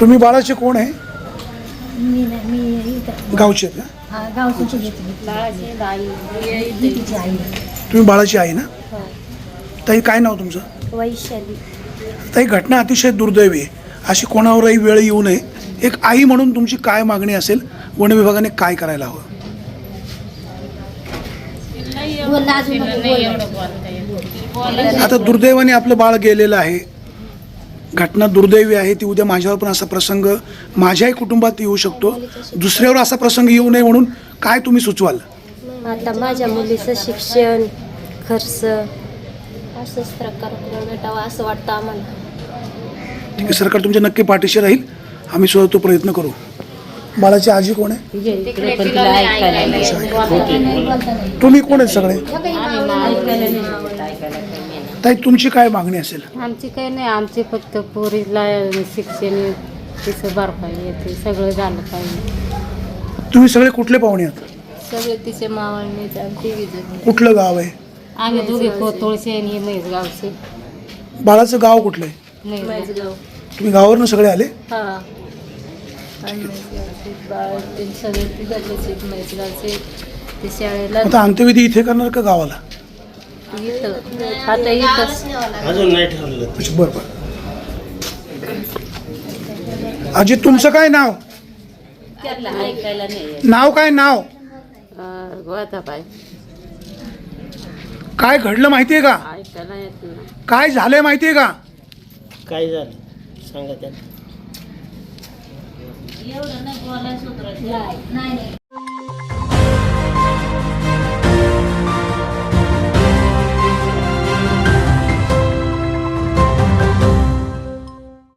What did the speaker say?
तुम्ही बाळाचे कोण आहे? मी नाही मी इथं. गावचे आहेत ना? हा गावची घेतली तिची आई. तुम्ही बाळाची आई ना? ताई काय नाव तुमचं? वैशाली. ताई घटना अतिशय दुर्दैवी आहे. अशी कोणावरही वेळ येऊ नये. एक आई म्हणून तुमची काय मागणी असेल? वन विभागाने काय करायला हवं? अजून. नको. आता दुर्दैवाने आपलं बाळ गेलेलं आहे. घटना दुर्दैवी आहे ती उद्या माझ्यावर पण असा प्रसंग माझ्याही कुटुंबात येऊ शकतो. दुसऱ्यावर असा प्रसंग येऊ नये म्हणून काय तुम्ही सुचवाल? आता माझ्या मुलीचं शिक्षण खर्च असंच प्रकार भेटावा असं वाटतं आम्हाला. ठीक आहे सरकार तुमच्या नक्की पाठीशी राहील. आम्ही सुद्धा तो प्रयत्न करू. बाळाची आजी कोण आहे. तुम्ही कोण आहेत सगळे? ताई तुमची काय मागणी असेल? आमची काही नाही आमचे फक्त पोरीला शिक्षण तिचं भरपाई येते सगळं झालं पाहिजे. तुम्ही सगळे कुठले पाहुणे आहात? सगळे तिचे मावळणी आमची विजय कुठलं गाव आहे? आम्ही दोघे कोतोळचे आणि हे म्हैस गावचे बाळाचं गाव कुठलं आहे? म्हैस गाव तुम्ही गावावरनं सगळे आले? हा. गावचे बाळ ते सगळे तिकडलेच म्हैस गावचे ते शाळेला आता अंत्यविधी इथे करणार का गावाला? इथं. आता इथंच अच्छा, बरं बरं. अजित तुमचं काय नाव? ऐकायला नाही नाव काय नाव? काय घडलं माहितीये का? ऐकायला येत नाही. काय झालंय माहितीये का? काय झालं? सांगा त्यांना. नाही नाही.